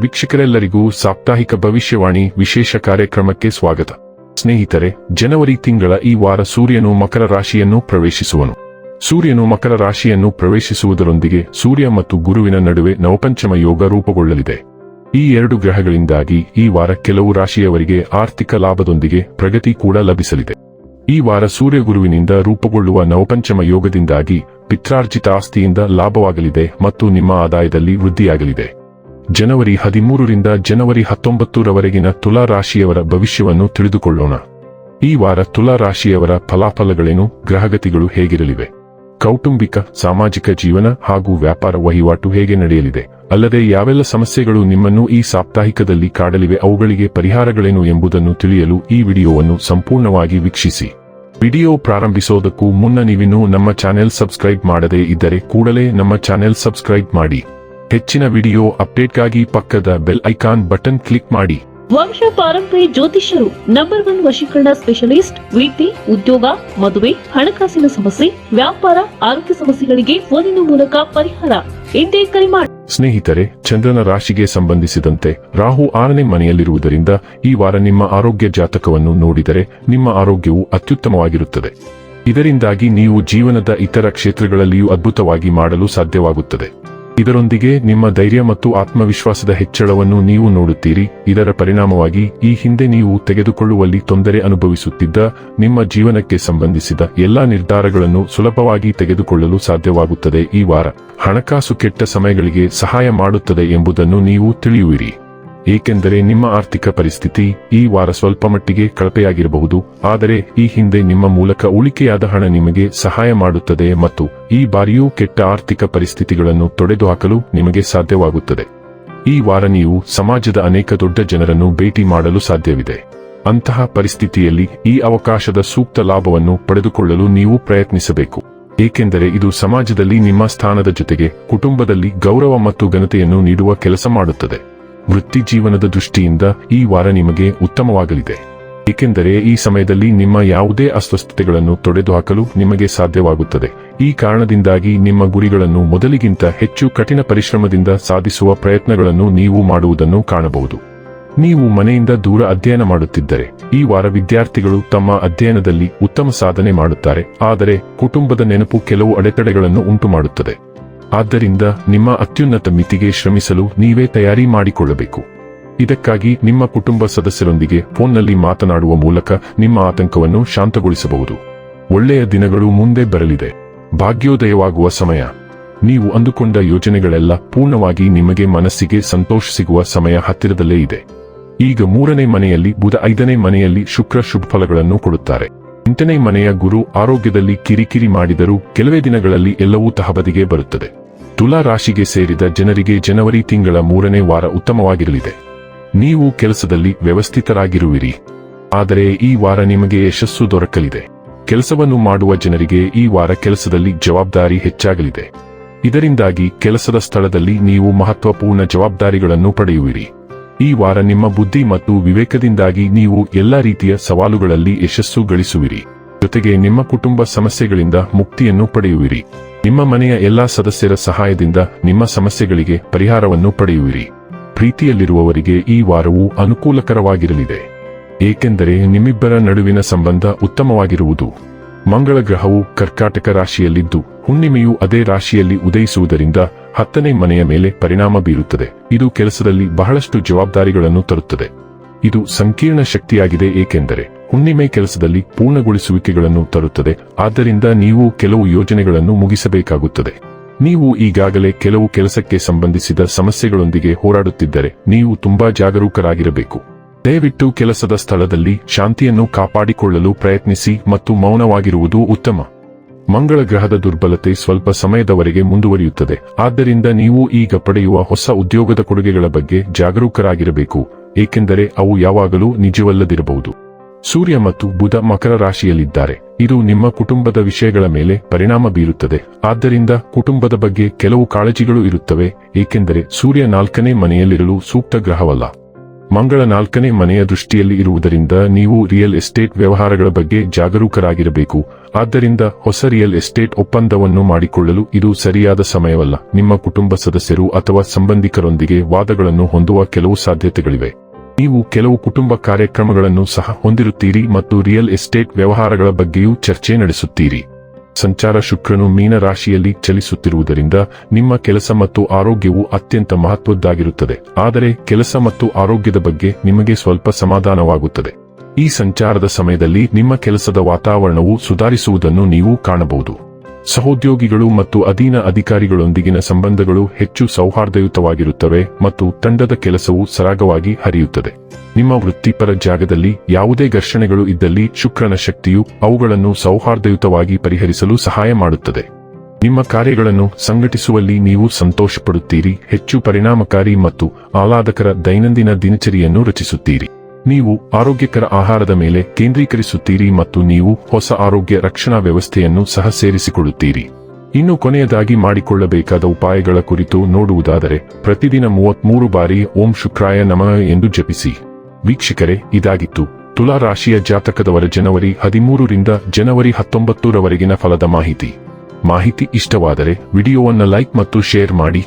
ವೀಕ್ಷಕರೆಲ್ಲರಿಗೂ ಸಾಪ್ತಾಹಿಕ ಭವಿಷ್ಯವಾಣಿ ವಿಶೇಷ ಕಾರ್ಯಕ್ರಮಕ್ಕೆ ಸ್ವಾಗತ. ಸ್ನೇಹಿತರೆ, ಜನವರಿ ತಿಂಗಳ ಈ ವಾರ ಸೂರ್ಯನು ಮಕರ ರಾಶಿಯನ್ನು ಪ್ರವೇಶಿಸುವನು. ಸೂರ್ಯನು ಮಕರ ರಾಶಿಯನ್ನು ಪ್ರವೇಶಿಸುವುದರೊಂದಿಗೆ ಸೂರ್ಯ ಮತ್ತು ಗುರುವಿನ ನಡುವೆ ನವಪಂಚಮ ಯೋಗ ರೂಪುಗೊಳ್ಳಲಿದೆ. ಈ ಎರಡು ಗ್ರಹಗಳಿಂದಾಗಿ ಈ ವಾರ ಕೆಲವು ರಾಶಿಯವರಿಗೆ ಆರ್ಥಿಕ ಲಾಭದೊಂದಿಗೆ ಪ್ರಗತಿ ಕೂಡ ಲಭಿಸಲಿದೆ. ಈ ವಾರ ಸೂರ್ಯ ಗುರುವಿನಿಂದ ರೂಪುಗೊಳ್ಳುವ ನವಪಂಚಮ ಯೋಗದಿಂದಾಗಿ ಪಿತ್ರಾರ್ಜಿತ ಆಸ್ತಿಯಿಂದ ಲಾಭವಾಗಲಿದೆ ಮತ್ತು ನಿಮ್ಮ ಆದಾಯದಲ್ಲಿ ವೃದ್ಧಿಯಾಗಲಿದೆ. ಜನವರಿ ಹದಿಮೂರರಿಂದ ಜನವರಿ ಹತ್ತೊಂಬತ್ತರವರೆಗಿನ ತುಲಾ ರಾಶಿಯವರ ಭವಿಷ್ಯವನ್ನು ತಿಳಿದುಕೊಳ್ಳೋಣ. ಈ ವಾರ ತುಲಾ ರಾಶಿಯವರ ಫಲಾಫಲಗಳೇನು, ಗ್ರಹಗತಿಗಳು ಹೇಗಿರಲಿವೆ? ಕೌಟುಂಬಿಕ, ಸಾಮಾಜಿಕ ಜೀವನ ಹಾಗೂ ವ್ಯಾಪಾರ ವಹಿವಾಟು ಹೇಗೆ ನಡೆಯಲಿದೆ? ಅಲ್ಲದೆ ಯಾವೆಲ್ಲ ಸಮಸ್ಯೆಗಳು ನಿಮ್ಮನ್ನು ಈ ಸಾಪ್ತಾಹಿಕದಲ್ಲಿ ಕಾಡಲಿವೆ, ಅವುಗಳಿಗೆ ಪರಿಹಾರಗಳೇನು ಎಂಬುದನ್ನು ತಿಳಿಯಲು ಈ ವಿಡಿಯೋವನ್ನು ಸಂಪೂರ್ಣವಾಗಿ ವೀಕ್ಷಿಸಿ. ವಿಡಿಯೋ ಪ್ರಾರಂಭಿಸೋದಕ್ಕೂ ಮುನ್ನ ನೀವಿನ್ನೂ ನಮ್ಮ ಚಾನೆಲ್ ಸಬ್ಸ್ಕ್ರೈಬ್ ಮಾಡದೇ ಇದ್ದರೆ ಕೂಡಲೇ ನಮ್ಮ ಚಾನೆಲ್ ಸಬ್ಸ್ಕ್ರೈಬ್ ಮಾಡಿ. ಹೆಚ್ಚಿನ ವಿಡಿಯೋ ಅಪ್ಡೇಟ್ಗಾಗಿ ಪಕ್ಕದ ಬೆಲ್ ಐಕಾನ್ ಬಟನ್ ಕ್ಲಿಕ್ ಮಾಡಿ. ವಂಶ ಪಾರಂಪರ್ಯ ಜ್ಯೋತಿಷ್ಯರು ನಂಬರ್ ಒನ್ ವಶೀಕರಣ ಸ್ಪೆಷಲಿಸ್ಟ್ ವೀಟಿ ಉದ್ಯೋಗ ಮದುವೆ ಹಣಕಾಸಿನ ಸಮಸ್ಯೆ ವ್ಯಾಪಾರ ಆರೋಗ್ಯ ಸಮಸ್ಯೆಗಳಿಗೆ ಫೋನಿನ ಮೂಲಕ ಪರಿಹಾರ ಇಂದೇ ಕರೆ ಮಾಡಿ ಸ್ನೇಹಿತರೆ ಚಂದ್ರನ ರಾಶಿಗೆ ಸಂಬಂಧಿಸಿದಂತೆ ರಾಹು ಆರನೇ ಮನೆಯಲ್ಲಿರುವುದರಿಂದ ಈ ವಾರ ನಿಮ್ಮ ಆರೋಗ್ಯ ಜಾತಕವನ್ನು ನೋಡಿದರೆ ನಿಮ್ಮ ಆರೋಗ್ಯವು ಅತ್ಯುತ್ತಮವಾಗಿರುತ್ತದೆ. ಇದರಿಂದಾಗಿ ನೀವು ಜೀವನದ ಇತರ ಕ್ಷೇತ್ರಗಳಲ್ಲಿಯೂ ಅದ್ಭುತವಾಗಿ ಮಾಡಲು ಸಾಧ್ಯವಾಗುತ್ತದೆ. ಇದರೊಂದಿಗೆ ನಿಮ್ಮ ಧೈರ್ಯ ಮತ್ತು ಆತ್ಮವಿಶ್ವಾಸದ ಹೆಚ್ಚಳವನ್ನು ನೀವು ನೋಡುತ್ತೀರಿ. ಇದರ ಪರಿಣಾಮವಾಗಿ ಈ ಹಿಂದೆ ನೀವು ತೆಗೆದುಕೊಳ್ಳುವಲ್ಲಿ ತೊಂದರೆ ಅನುಭವಿಸುತ್ತಿದ್ದ, ನಿಮ್ಮ ಜೀವನಕ್ಕೆ ಸಂಬಂಧಿಸಿದ ಎಲ್ಲಾ ನಿರ್ಧಾರಗಳನ್ನು ಸುಲಭವಾಗಿ ತೆಗೆದುಕೊಳ್ಳಲು ಸಾಧ್ಯವಾಗುತ್ತದೆ. ಈ ವಾರ ಹಣಕಾಸು ಕೆಟ್ಟ ಸಮಯಗಳಿಗೆ ಸಹಾಯ ಮಾಡುತ್ತದೆ ಎಂಬುದನ್ನು ನೀವು ತಿಳಿಯುವಿರಿ. ಏಕೆಂದರೆ ನಿಮ್ಮ ಆರ್ಥಿಕ ಪರಿಸ್ಥಿತಿ ಈ ವಾರ ಸ್ವಲ್ಪ ಮಟ್ಟಿಗೆ ಕಳಪೆಯಾಗಿರಬಹುದು, ಆದರೆ ಈ ಹಿಂದೆ ನಿಮ್ಮ ಮೂಲಕ ಉಳಿಕೆಯಾದ ಹಣ ನಿಮಗೆ ಸಹಾಯ ಮಾಡುತ್ತದೆ ಮತ್ತು ಈ ಬಾರಿಯೂ ಕೆಟ್ಟ ಆರ್ಥಿಕ ಪರಿಸ್ಥಿತಿಗಳನ್ನು ತೊಡೆದುಹಾಕಲು ನಿಮಗೆ ಸಾಧ್ಯವಾಗುತ್ತದೆ. ಈ ವಾರ ನೀವು ಸಮಾಜದ ಅನೇಕ ದೊಡ್ಡ ಜನರನ್ನು ಭೇಟಿ ಮಾಡಲು ಸಾಧ್ಯವಿದೆ. ಅಂತಹ ಪರಿಸ್ಥಿತಿಯಲ್ಲಿ ಈ ಅವಕಾಶದ ಸೂಕ್ತ ಲಾಭವನ್ನು ಪಡೆದುಕೊಳ್ಳಲು ನೀವು ಪ್ರಯತ್ನಿಸಬೇಕು. ಏಕೆಂದರೆ ಇದು ಸಮಾಜದಲ್ಲಿ ನಿಮ್ಮ ಸ್ಥಾನದ ಜೊತೆಗೆ ಕುಟುಂಬದಲ್ಲಿ ಗೌರವ ಮತ್ತು ಘನತೆಯನ್ನು ನೀಡುವ ಕೆಲಸ ಮಾಡುತ್ತದೆ. ವೃತ್ತಿ ಜೀವನದ ದೃಷ್ಟಿಯಿಂದ ಈ ವಾರ ನಿಮಗೆ ಉತ್ತಮವಾಗಲಿದೆ. ಏಕೆಂದರೆ ಈ ಸಮಯದಲ್ಲಿ ನಿಮ್ಮ ಯಾವುದೇ ಅಸ್ವಸ್ಥತೆಗಳನ್ನು ತೊಡೆದುಹಾಕಲು ನಿಮಗೆ ಸಾಧ್ಯವಾಗುತ್ತದೆ. ಈ ಕಾರಣದಿಂದಾಗಿ ನಿಮ್ಮ ಗುರಿಗಳನ್ನು ಮೊದಲಿಗಿಂತ ಹೆಚ್ಚು ಕಠಿಣ ಪರಿಶ್ರಮದಿಂದ ಸಾಧಿಸುವ ಪ್ರಯತ್ನಗಳನ್ನು ನೀವು ಮಾಡುವುದನ್ನು ಕಾಣಬಹುದು. ನೀವು ಮನೆಯಿಂದ ದೂರ ಅಧ್ಯಯನ ಮಾಡುತ್ತಿದ್ದರೆ, ಈ ವಾರ ವಿದ್ಯಾರ್ಥಿಗಳು ತಮ್ಮ ಅಧ್ಯಯನದಲ್ಲಿ ಉತ್ತಮ ಸಾಧನೆ ಮಾಡುತ್ತಾರೆ, ಆದರೆ ಕುಟುಂಬದ ನೆನಪು ಕೆಲವು ಅಡೆತಡೆಗಳನ್ನು ಉಂಟುಮಾಡುತ್ತದೆ. ಆದ್ದರಿಂದ ನಿಮ್ಮ ಅತ್ಯುನ್ನತ ಮಿತಿಗೆ ಶ್ರಮಿಸಲು ನೀವೇ ತಯಾರಿ ಮಾಡಿಕೊಳ್ಳಬೇಕು. ಇದಕ್ಕಾಗಿ ನಿಮ್ಮ ಕುಟುಂಬ ಸದಸ್ಯರೊಂದಿಗೆ ಫೋನ್ನಲ್ಲಿ ಮಾತನಾಡುವ ಮೂಲಕ ನಿಮ್ಮ ಆತಂಕವನ್ನು ಶಾಂತಗೊಳಿಸಬಹುದು. ಒಳ್ಳೆಯ ದಿನಗಳು ಮುಂದೆ ಬರಲಿದೆ. ಭಾಗ್ಯೋದಯವಾಗುವ ಸಮಯ. ನೀವು ಅಂದುಕೊಂಡ ಯೋಜನೆಗಳೆಲ್ಲ ಪೂರ್ಣವಾಗಿ ನಿಮಗೆ ಮನಸ್ಸಿಗೆ ಸಂತೋಷ ಸಿಗುವ ಸಮಯ ಹತ್ತಿರದಲ್ಲೇ ಇದೆ. ಈಗ ಮೂರನೇ ಮನೆಯಲ್ಲಿ ಬುಧ ಐದನೇ ಮನೆಯಲ್ಲಿ ಶುಕ್ರ ಶುಭಫಲಗಳನ್ನು ಕೊಡುತ್ತಾರೆ. ಎಂಟನೇ ಮನೆಯ ಗುರು ಆರೋಗ್ಯದಲ್ಲಿ ಕಿರಿಕಿರಿ ಮಾಡಿದರೂ ಕೆಲವೇ ದಿನಗಳಲ್ಲಿ ಎಲ್ಲವೂ ತಹಬದಿಗೆ ಬರುತ್ತದೆ. ತುಲಾ ರಾಶಿಗೆ ಸೇರಿದ ಜನರಿಗೆ ಜನವರಿ ತಿಂಗಳ ಮೂರನೇ ವಾರ ಉತ್ತಮವಾಗಿರಲಿದೆ. ನೀವು ಕೆಲಸದಲ್ಲಿ ವ್ಯವಸ್ಥಿತರಾಗಿರುವಿರಿ. ಆದರೆ ಈ ವಾರ ನಿಮಗೆ ಯಶಸ್ಸು ದೊರಕಲಿದೆ. ಕೆಲಸವನ್ನು ಮಾಡುವ ಜನರಿಗೆ ಈ ವಾರ ಕೆಲಸದಲ್ಲಿ ಜವಾಬ್ದಾರಿ ಹೆಚ್ಚಾಗಲಿದೆ. ಇದರಿಂದಾಗಿ ಕೆಲಸದ ಸ್ಥಳದಲ್ಲಿ ನೀವು ಮಹತ್ವಪೂರ್ಣ ಜವಾಬ್ದಾರಿಗಳನ್ನು ಪಡೆಯುವಿರಿ. ಈ ವಾರ ನಿಮ್ಮ ಬುದ್ಧಿ ಮತ್ತು ವಿವೇಕದಿಂದಾಗಿ ನೀವು ಎಲ್ಲಾ ರೀತಿಯ ಸವಾಲುಗಳಲ್ಲಿ ಯಶಸ್ಸು ಗಳಿಸುವಿರಿ. ಜೊತೆಗೆ ನಿಮ್ಮ ಕುಟುಂಬ ಸಮಸ್ಯೆಗಳಿಂದ ಮುಕ್ತಿಯನ್ನು ಪಡೆಯುವಿರಿ. ನಿಮ್ಮ ಮನೆಯ ಎಲ್ಲಾ ಸದಸ್ಯರ ಸಹಾಯದಿಂದ ನಿಮ್ಮ ಸಮಸ್ಯೆಗಳಿಗೆ ಪರಿಹಾರವನ್ನು ಪಡೆಯುವಿರಿ. ಪ್ರೀತಿಯಲ್ಲಿರುವವರಿಗೆ ಈ ವಾರವು ಅನುಕೂಲಕರವಾಗಿರಲಿದೆ. ಏಕೆಂದರೆ ನಿಮ್ಮಿಬ್ಬರ ನಡುವಿನ ಸಂಬಂಧ ಉತ್ತಮವಾಗಿರುವುದು. ಮಂಗಳ ಗ್ರಹವು ಕರ್ಕಾಟಕ ರಾಶಿಯಲ್ಲಿದ್ದು, ಹುಣ್ಣಿಮೆಯು ಅದೇ ರಾಶಿಯಲ್ಲಿ ಉದಯಿಸುವುದರಿಂದ ಹತ್ತನೇ ಮನೆಯ ಮೇಲೆ ಪರಿಣಾಮ ಬೀರುತ್ತದೆ. ಇದು ಕೆಲಸದಲ್ಲಿ ಬಹಳಷ್ಟು ಜವಾಬ್ದಾರಿಗಳನ್ನು ತರುತ್ತದೆ. ಇದು ಸಂಕೀರ್ಣ ಶಕ್ತಿಯಾಗಿದೆ ಏಕೆಂದರೆ ಹುಣ್ಣಿಮೆ ಕೆಲಸದಲ್ಲಿ ಪೂರ್ಣಗೊಳಿಸುವಿಕೆಗಳನ್ನು ತರುತ್ತದೆ. ಆದ್ದರಿಂದ ನೀವು ಕೆಲವು ಯೋಜನೆಗಳನ್ನು ಮುಗಿಸಬೇಕಾಗುತ್ತದೆ. ನೀವು ಈಗಾಗಲೇ ಕೆಲವು ಕೆಲಸಕ್ಕೆ ಸಂಬಂಧಿಸಿದ ಸಮಸ್ಯೆಗಳೊಂದಿಗೆ ಹೋರಾಡುತ್ತಿದ್ದರೆ ನೀವು ತುಂಬಾ ಜಾಗರೂಕರಾಗಿರಬೇಕು. ದಯವಿಟ್ಟು ಕೆಲಸದ ಸ್ಥಳದಲ್ಲಿ ಶಾಂತಿಯನ್ನು ಕಾಪಾಡಿಕೊಳ್ಳಲು ಪ್ರಯತ್ನಿಸಿ ಮತ್ತು ಮೌನವಾಗಿರುವುದು ಉತ್ತಮ. ಮಂಗಳ ಗ್ರಹದ ದುರ್ಬಲತೆ ಸ್ವಲ್ಪ ಸಮಯದವರೆಗೆ ಮುಂದುವರಿಯುತ್ತದೆ. ಆದ್ದರಿಂದ ನೀವು ಈಗ ಪಡೆಯುವ ಹೊಸ ಉದ್ಯೋಗದ ಕೊಡುಗೆಗಳ ಬಗ್ಗೆ ಜಾಗರೂಕರಾಗಿರಬೇಕು, ಏಕೆಂದರೆ ಅವು ಯಾವಾಗಲೂ ನಿಜವಲ್ಲದಿರಬಹುದು. ಸೂರ್ಯ ಮತ್ತು ಬುಧ ಮಕರ ರಾಶಿಯಲ್ಲಿದ್ದಾರೆ. ಇದು ನಿಮ್ಮ ಕುಟುಂಬದ ವಿಷಯಗಳ ಮೇಲೆ ಪರಿಣಾಮ ಬೀರುತ್ತದೆ. ಆದ್ದರಿಂದ ಕುಟುಂಬದ ಬಗ್ಗೆ ಕೆಲವು ಕಾಳಜಿಗಳು ಇರುತ್ತವೆ, ಏಕೆಂದರೆ ಸೂರ್ಯ ನಾಲ್ಕನೇ ಮನೆಯಲ್ಲಿರಲು ಸೂಕ್ತ ಗ್ರಹವಲ್ಲ. ಮಂಗಳ ನಾಲ್ಕನೇ ಮನೆಯ ದೃಷ್ಟಿಯಲ್ಲಿ ಇರುವುದರಿಂದ ನೀವು ರಿಯಲ್ ಎಸ್ಟೇಟ್ ವ್ಯವಹಾರಗಳ ಬಗ್ಗೆ ಜಾಗರೂಕರಾಗಿರಬೇಕು. ಆದ್ದರಿಂದ ಹೊಸ ರಿಯಲ್ ಎಸ್ಟೇಟ್ ಒಪ್ಪಂದವನ್ನು ಮಾಡಿಕೊಳ್ಳಲು ಇದು ಸರಿಯಾದ ಸಮಯವಲ್ಲ. ನಿಮ್ಮ ಕುಟುಂಬ ಸದಸ್ಯರು ಅಥವಾ ಸಂಬಂಧಿಕರೊಂದಿಗೆ ವಾದಗಳನ್ನು ಹೊಂದುವ ಕೆಲವು ಸಾಧ್ಯತೆಗಳಿವೆ. ನೀವು ಕೆಲವು ಕುಟುಂಬ ಕಾರ್ಯಕ್ರಮಗಳನ್ನು ಸಹ ಹೊಂದಿರುತ್ತೀರಿ ಮತ್ತು ರಿಯಲ್ ಎಸ್ಟೇಟ್ ವ್ಯವಹಾರಗಳ ಬಗ್ಗೆಯೂ ಚರ್ಚೆ ನಡೆಸುತ್ತೀರಿ. ಸಂಚಾರ ಶುಕ್ರನು ಮೀನ ರಾಶಿಯಲ್ಲಿ ಚಲಿಸುತ್ತಿರುವುದರಿಂದ ನಿಮ್ಮ ಕೆಲಸ ಮತ್ತು ಆರೋಗ್ಯವು ಅತ್ಯಂತ ಮಹತ್ವದ್ದಾಗಿರುತ್ತದೆ. ಆದರೆ ಕೆಲಸ ಮತ್ತು ಆರೋಗ್ಯದ ಬಗ್ಗೆ ನಿಮಗೆ ಸ್ವಲ್ಪ ಸಮಾಧಾನವಾಗುತ್ತದೆ. ಈ ಸಂಚಾರದ ಸಮಯದಲ್ಲಿ ನಿಮ್ಮ ಕೆಲಸದ ವಾತಾವರಣವು ಸುಧಾರಿಸುವುದನ್ನು ನೀವು ಕಾಣಬಹುದು. ಸಹೋದ್ಯೋಗಿಗಳು ಮತ್ತು ಅಧೀನ ಅಧಿಕಾರಿಗಳೊಂದಿಗಿನ ಸಂಬಂಧಗಳು ಹೆಚ್ಚು ಸೌಹಾರ್ದಯುತವಾಗಿರುತ್ತವೆ ಮತ್ತು ತಂಡದ ಕೆಲಸವು ಸರಾಗವಾಗಿ ಹರಿಯುತ್ತದೆ. ನಿಮ್ಮ ವೃತ್ತಿಪರ ಜಾಗದಲ್ಲಿ ಯಾವುದೇ ಘರ್ಷಣೆಗಳು ಇದ್ದಲ್ಲಿ ಶುಕ್ರನ ಶಕ್ತಿಯು ಅವುಗಳನ್ನು ಸೌಹಾರ್ದಯುತವಾಗಿ ಪರಿಹರಿಸಲು ಸಹಾಯ ಮಾಡುತ್ತದೆ. ನಿಮ್ಮ ಕಾರ್ಯಗಳನ್ನು ಸಂಘಟಿಸುವಲ್ಲಿ ನೀವು ಸಂತೋಷಪಡುತ್ತೀರಿ, ಹೆಚ್ಚು ಪರಿಣಾಮಕಾರಿ ಮತ್ತು ಆಹ್ಲಾದಕರ ದೈನಂದಿನ ದಿನಚರಿಯನ್ನು ರಚಿಸುತ್ತೀರಿ. ನೀವು ಆರೋಗ್ಯಕರ ಆಹಾರದ ಮೇಲೆ ಕೇಂದ್ರೀಕರಿಸುತ್ತೀರಿ ಮತ್ತು ನೀವು ಹೊಸ ಆರೋಗ್ಯ ರಕ್ಷಣಾ ವ್ಯವಸ್ಥೆಯನ್ನು ಸಹ ಸೇರಿಸಿಕೊಳ್ಳುತ್ತೀರಿ. ಇನ್ನು ಕೊನೆಯದಾಗಿ ಮಾಡಿಕೊಳ್ಳಬೇಕಾದ ಉಪಾಯಗಳ ಕುರಿತು ನೋಡುವುದಾದರೆ, ಪ್ರತಿದಿನ ಮೂವತ್ಮೂರು ಬಾರಿ ಓಂ ಶುಕ್ರಾಯ ನಮಃ ಎಂದು ಜಪಿಸಿ. ವೀಕ್ಷಕರೇ, ಇದಾಗಿತ್ತು. ತುಲಾ ರಾಶಿಯ ಜಾತಕದವರ ಜನವರಿ ಹದಿಮೂರರಿಂದ ಜನವರಿ ಹತ್ತೊಂಬತ್ತರವರೆಗಿನ ಫಲದ ಮಾಹಿತಿ. ಮಾಹಿತಿ ಇಷ್ಟವಾದರೆ ವಿಡಿಯೋವನ್ನು ಲೈಕ್ ಮತ್ತು ಶೇರ್ ಮಾಡಿ.